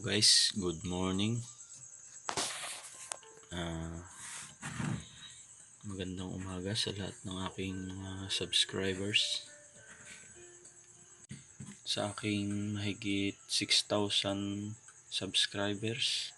Guys, good morning. Ah, magandang umaga sa lahat ng aking mga subscribers. Sa aking mahigit 6,000 subscribers.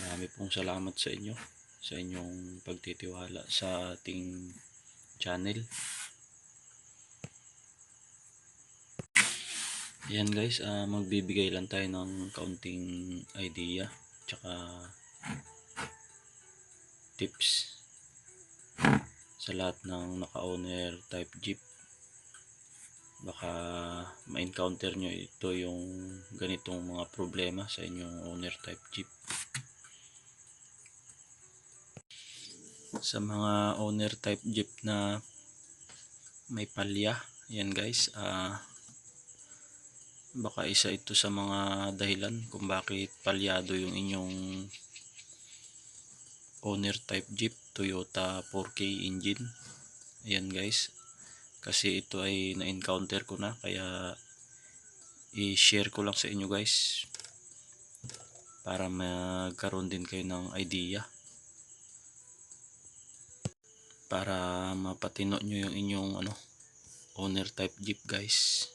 Marami pong salamat sa inyo sa inyong pagtitiwala sa ating channel. Yan guys, ah, magbibigay lang tayo ng kaunting idea tsaka tips sa lahat ng naka-owner type jeep. Baka ma-encounter nyo ito yung ganitong mga problema sa inyong owner type jeep. Sa mga owner type jeep na may palya, yan guys, ah baka isa ito sa mga dahilan kung bakit palyado yung inyong owner type jeep Toyota 4K engine. Ayan guys. Kasi ito ay na-encounter ko na kaya i-share ko lang sa inyo guys para magkaroon din kayo ng idea. Para mapatino nyo yung inyong ano owner type jeep guys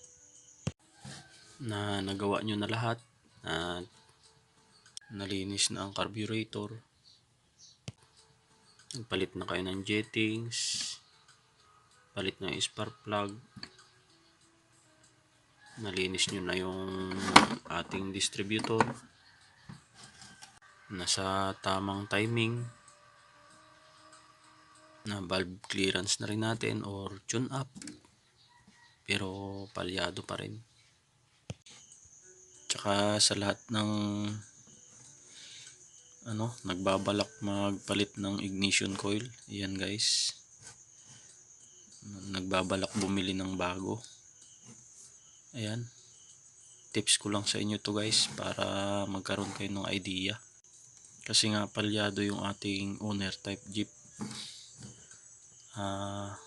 na nagawa nyo na lahat at nalinis na ang carburetor nagpalit na kayo ng jettings palit na yung spark plug nalinis nyo na yung ating distributor nasa tamang timing na valve clearance na rin natin or tune up pero palyado pa rin Tsaka sa lahat ng ano, nagbabalak magpalit ng ignition coil. Ayan guys. Nagbabalak bumili ng bago. Ayan. Tips ko lang sa inyo to guys para magkaroon kayo ng idea. Kasi nga palyado yung ating owner type jeep. Ah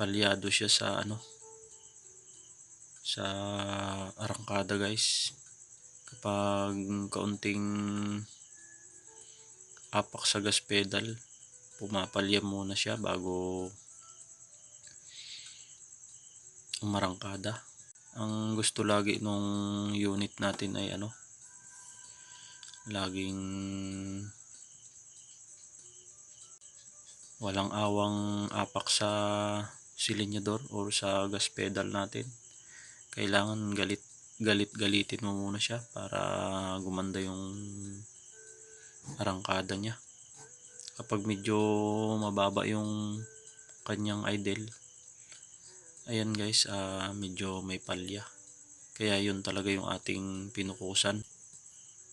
palyado siya sa ano sa arangkada guys. Kapag kaunting apak sa gas pedal pumapalya muna siya bago umarangkada. Ang gusto lagi nung unit natin ay ano laging walang awang apak sa silinyador or sa gas pedal natin kailangan galit galit galitin mo muna siya para gumanda yung arangkada niya. Kapag medyo mababa yung kanyang idle ayan guys uh, medyo may palya. Kaya yun talaga yung ating pinukusan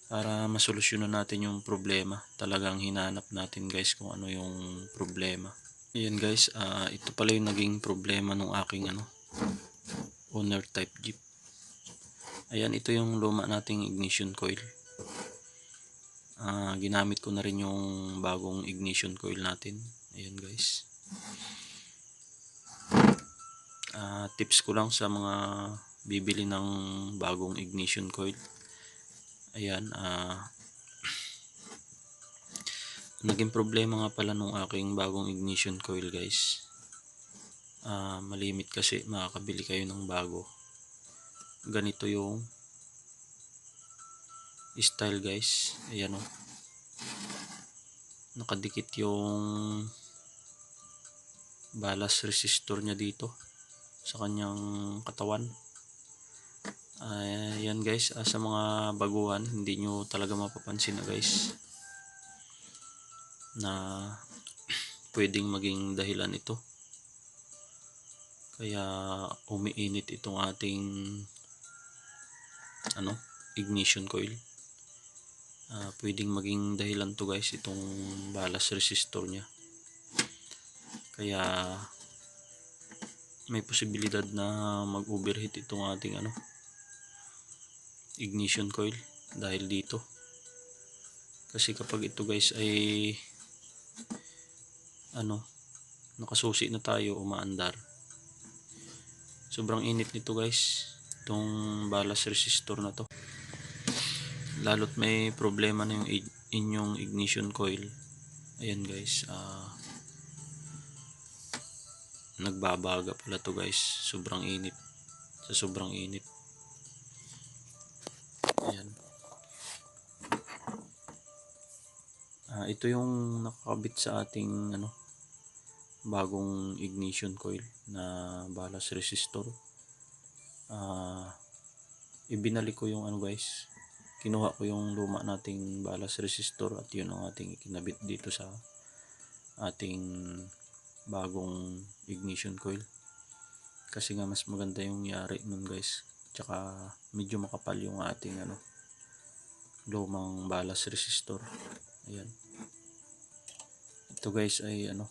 para masolusyonan natin yung problema. Talagang hinanap natin guys kung ano yung problema. Ayan guys uh, ito pala yung naging problema ng aking ano owner type jeep. Ayan ito yung luma nating ignition coil. Uh, ginamit ko na rin yung bagong ignition coil natin. Ayan guys. Uh, tips ko lang sa mga bibili ng bagong ignition coil. Ayan uh, naging problema nga pala nung aking bagong ignition coil guys uh, malimit kasi makakabili kayo ng bago. Ganito yung style guys. Ayan o oh. nakadikit yung balas resistor nya dito sa kanyang katawan. Ayan guys. Uh, sa mga baguhan hindi nyo talaga mapapansin na guys na pwedeng maging dahilan ito kaya umiinit itong ating ano ignition coil. Uh, pwedeng maging dahilan to guys itong balas resistor nya kaya may posibilidad na mag overheat itong ating ano ignition coil dahil dito. Kasi kapag ito guys ay ano nakasusi na tayo umaandar sobrang init nito guys. Itong balas resistor na to. Lalo't may problema na yung inyong ignition coil. Ayan guys ah nagbabaga pala to guys. Sobrang init. Sa sobrang init. Ayan. Ah, ito yung nakakabit sa ating ano bagong ignition coil na balas resistor. Ah ibinalik ko yung ano guys. Kinuha ko yung luma nating balas resistor at yun ang ating ikinabit dito sa ating bagong ignition coil. Kasi nga mas maganda yung yari nun guys. Tsaka medyo makapal yung ating ano lumang balas resistor. Ayan. Ito guys ay ano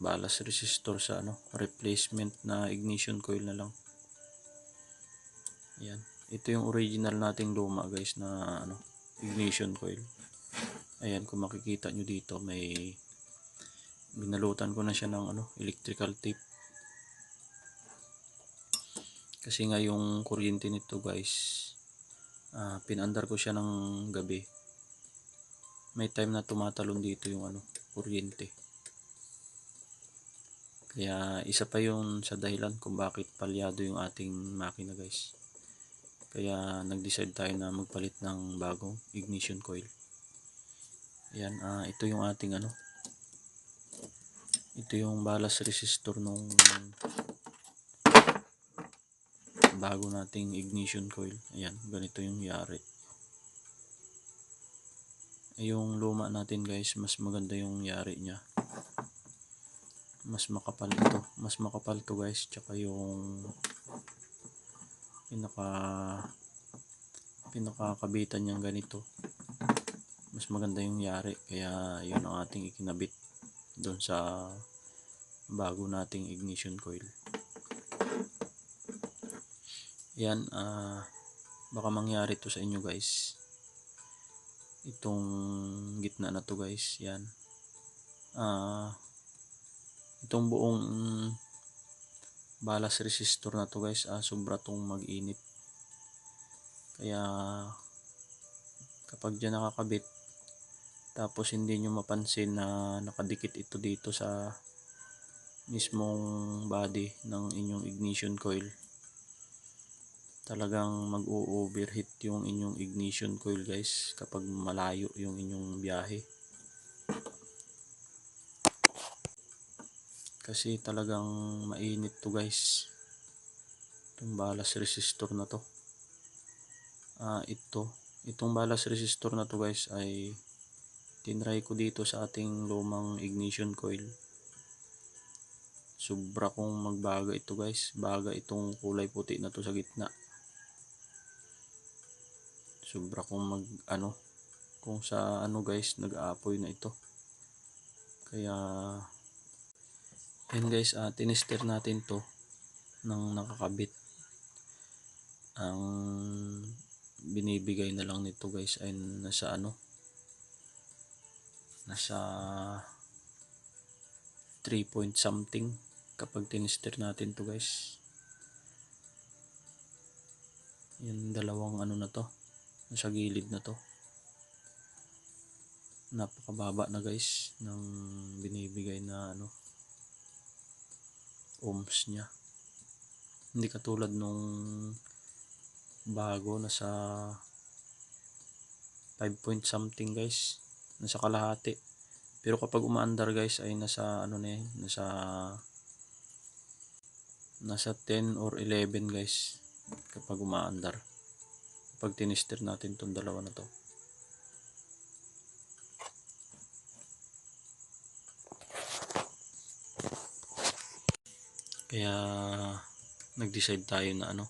balas resistor sa ano replacement na ignition coil na lang. Ayan ito yung original nating luma guys na ano ignition coil. Ayan kung makikita nyo dito may binalutan ko na siya ng ano electrical tape. Kasi nga yung kuryente nito guys ah, pinandar ko siya ng gabi. May time na tumatalon dito yung ano kuryente kaya isa pa yun sa dahilan kung bakit palyado yung ating makina guys kaya nag-decide tayo na magpalit ng bagong ignition coil Ayan, ah ito yung ating ano. Ito yung balas resistor nung bago nating ignition coil. Ayan, ganito yung yari. Yung luma natin guys, mas maganda yung yari niya. Mas makapal ito. Mas makapal to guys. Tsaka yung pinaka pinakakabitan niyang ganito. Mas maganda yung yari. Kaya yun ang ating ikinabit doon sa bago nating ignition coil. Yan ah baka mangyari to sa inyo guys. Itong gitna na to guys. Yan. Ah itong buong balas resistor na to guys ah sobra tong mag-init. Kaya kapag dyan nakakabit tapos hindi nyo mapansin na nakadikit ito dito sa mismong body ng inyong ignition coil talagang mag-o-overheat yung inyong ignition coil guys kapag malayo yung inyong biyahe kasi talagang mainit to guys. Itong balas resistor na to. Ah ito. Itong balas resistor na to guys ay tinry ko dito sa ating lumang ignition coil. Sobra kong magbaga ito guys. Baga itong kulay puti na to sa gitna. Sobra kong mag ano kung sa ano guys nag-aapoy na ito. Kaya yan guys uh, tinister natin to ng nakakabit. Ang binibigay na lang nito guys ay nasa ano? Nasa 3 point something kapag tinister natin to guys. Yung dalawang ano na to nasa gilid na to. Napakababa na guys ng binibigay na ano ohms niya. Hindi katulad nung bago nasa 5 point something guys. Nasa kalahati. Pero kapag umaandar guys ay nasa ano na yan nasa nasa 10 or 11 guys kapag umaandar. Pag tinister natin tong dalawa na to kaya nag-decide tayo na ano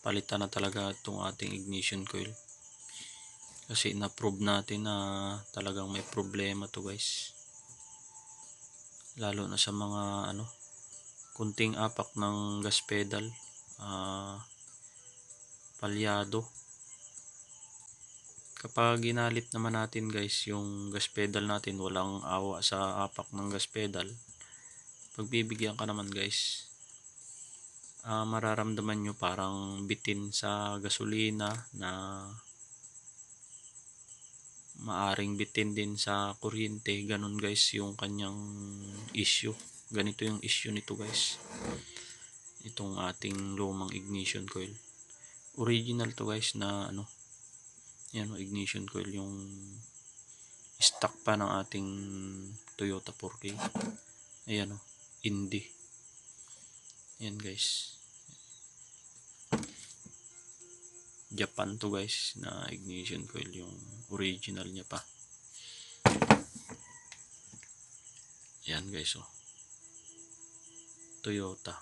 palitan na talaga itong ating ignition coil. Kasi na-prove natin na talagang may problema to guys. Lalo na sa mga ano kunting apak ng gas pedal ah palyado. Kapag ginalit naman natin guys yung gas pedal natin walang awa sa apak ng gas pedal pagbibigyan ka naman guys. Ah, mararamdaman nyo parang bitin sa gasolina na maaring bitin din sa kuryente. Ganun guys yung kanyang issue. Ganito yung issue nito guys. Itong ating lumang ignition coil. Original to guys na ano yan ignition coil. Yung stock pa ng ating Toyota 4K ayan o Indy yan guys. Japan to guys na ignition coil yung original niya pa. Yan guys oh. Toyota.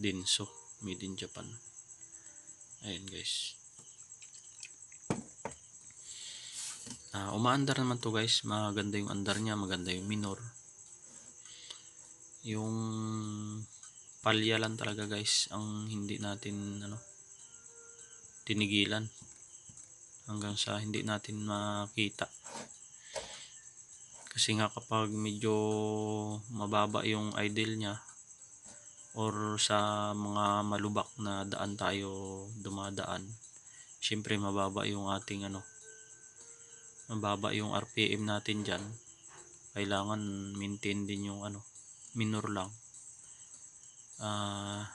Denso. Made in Japan. Ayan guys. Ah, umaandar naman to guys. Maganda yung andar niya. Maganda yung minor yung palya lang talaga guys ang hindi natin ano tinigilan hanggang sa hindi natin makita. Kasi nga kapag medyo mababa yung idle niya or sa mga malubak na daan tayo dumadaan syempre mababa yung ating ano mababa yung RPM natin dyan. Kailangan maintain din yung ano minor lang. Ah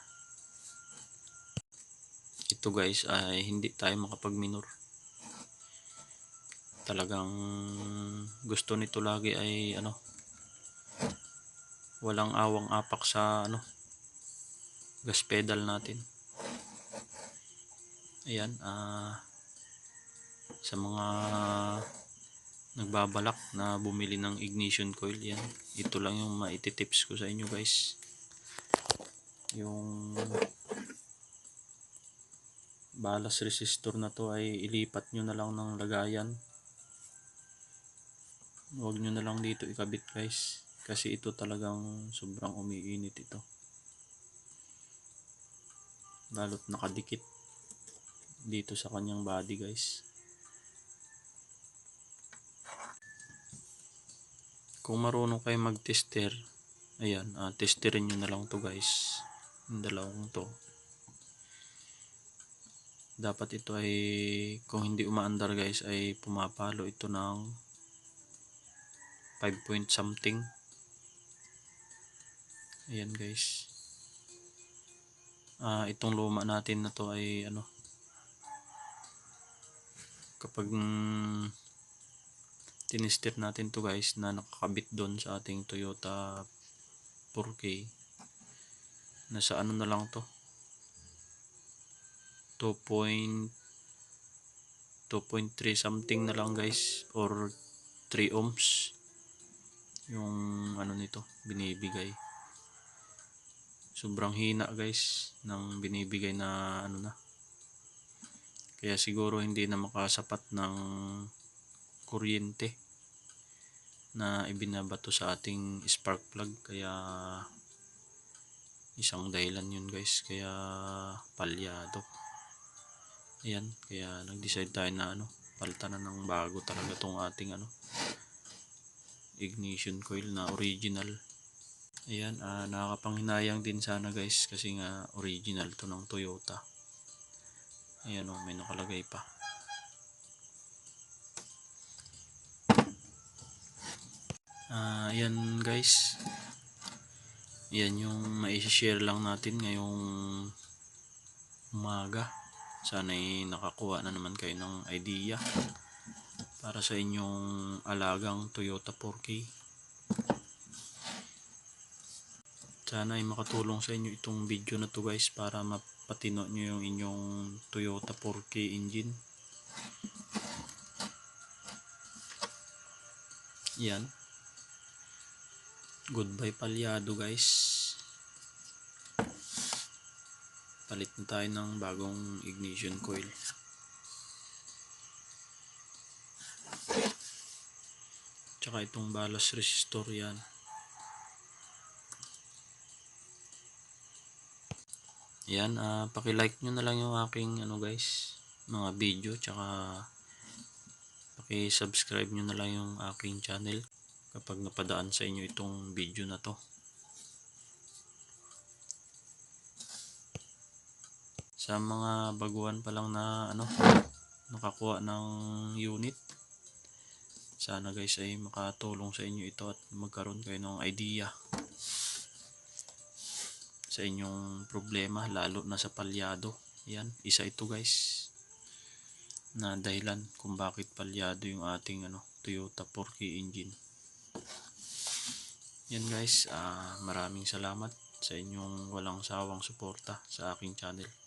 ito guys ay hindi tayo makapag minor talagang gusto nito lagi ay ano walang awang apak sa ano gas pedal natin. Ayan ah sa mga nagbabalak na bumili ng ignition coil. Yan. Ito lang yung maititips ko sa inyo guys. Yung balas resistor na to ay ilipat nyo na lang ng lagayan. Huwag nyo na lang dito ikabit guys. Kasi ito talagang sobrang umiinit ito. Lalo't nakadikit dito sa kanyang body guys kung marunong kayo mag tester ayan ah, testerin nyo na lang to guys. Yung dalawang to. Dapat ito ay kung hindi umaandar guys ay pumapalo ito ng 5 point something. Ayan guys. Ah itong luma natin na to ay ano kapag mm, tinester natin to guys na nakakabit doon sa ating Toyota 4K nasa ano na lang to? 2.2.3 something na lang guys or 3 ohms yung ano nito binibigay. Sobrang hina guys ng binibigay na ano na. Kaya siguro hindi na makasapat ng kuryente na ibinabato sa ating spark plug. Kaya isang dahilan yun guys. Kaya palyado. Ayan kaya nag decide tayo na ano palitan na ng bago talaga tong ating ano ignition coil na original. Ayan ah, nakakapanghinayang din sana guys kasi nga original to ng Toyota. Ayan o may nakalagay pa Ah, yan guys. Yan yung mai-share lang natin ngayong umaga. Sana'y nakakuha na naman kayo ng idea para sa inyong alagang Toyota 4K. Sana ay makatulong sa inyo itong video na to guys para mapatino nyo yung inyong Toyota 4K engine. Yan. Goodbye palyado guys. Palit na tayo ng bagong ignition coil. Tsaka itong balas resistor yan. Yan, ah paki-like nyo na lang yung aking ano guys, mga video tsaka paki-subscribe nyo na lang yung aking channel kapag napadaan sa inyo itong video na to. Sa mga baguhan pa lang na ano, nakakuha ng unit. Sana guys ay makatulong sa inyo ito at magkaroon kayo ng idea sa inyong problema lalo na sa palyado. Yan, isa ito guys na dahilan kung bakit palyado yung ating ano, Toyota 4K engine. Yan guys, ah, maraming salamat sa inyong walang sawang suporta sa aking channel.